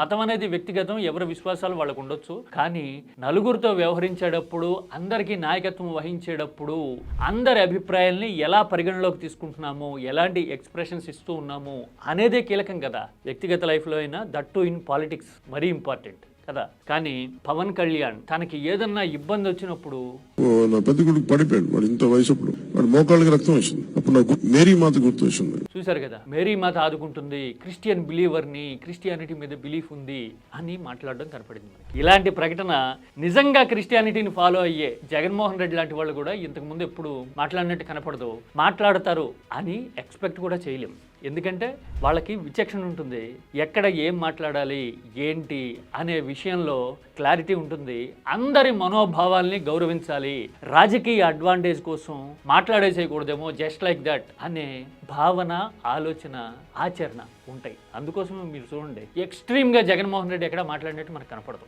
మతం అనేది వ్యక్తిగతం ఎవరి విశ్వాసాలు వాళ్ళకు ఉండొచ్చు. కానీ నలుగురితో వ్యవహరించేటప్పుడు అందరికీ నాయకత్వం వహించేటప్పుడు అందరి అభిప్రాయాల్ని ఎలా పరిగణలోకి తీసుకుంటున్నాము ఎలాంటి ఎక్స్ప్రెషన్స్ ఇస్తూ ఉన్నాము అనేదే కీలకం కదా. వ్యక్తిగత లైఫ్లో అయినా దట్టు ఇన్ పాలిటిక్స్ మరీ ఇంపార్టెంట్ కదా. కానీ పవన్ కళ్యాణ్ తనకి ఏదన్నా ఇబ్బంది వచ్చినప్పుడు నా పెద్ద కొడుకు పడిపోయాడు. వాడు ఇంత వయసు వాడు మోకాళ్ళకి రక్తం వచ్చింది అప్పుడు నాకు మేరీ మాత గుర్తు వచ్చింది. చూశారు కదా? మేరీ మాత ఆదుకుంటుంది క్రిస్టియన్ బిలీవర్ని క్రిస్టియానిటీ మీద బిలీఫ్ ఉంది అని మాట్లాడడం కనపడింది ఇలాంటి ప్రకటన నిజంగా క్రిస్టియానిటీని ఫాలో అయ్యే జగన్మోహన్ రెడ్డి లాంటి వాళ్ళు కూడా ఇంతకు ముందు ఎప్పుడు మాట్లాడినట్టు కనపడదు. మాట్లాడతారు అని ఎక్స్పెక్ట్ కూడా చేయలేం. ఎందుకంటే వాళ్ళకి విచక్షణ ఉంటుంది. ఎక్కడ ఏం మాట్లాడాలి ఏంటి అనే విషయంలో క్లారిటీ ఉంటుంది. అందరి మనోభావాల్ని గౌరవించాలి. రాజకీయ అడ్వాంటేజ్ కోసం మాట్లాడేసేయకూడదేమో జస్ట్ జస్ట్ లైక్ దట్ అనే భావన ఆలోచన ఆచరణ ఉంటాయి. అందుకోసమే మీరు చూడండి ఎక్స్ట్రీమ్గా జగన్మోహన్ రెడ్డి ఎక్కడ మాట్లాడినట్టు మనకు కనపడదు.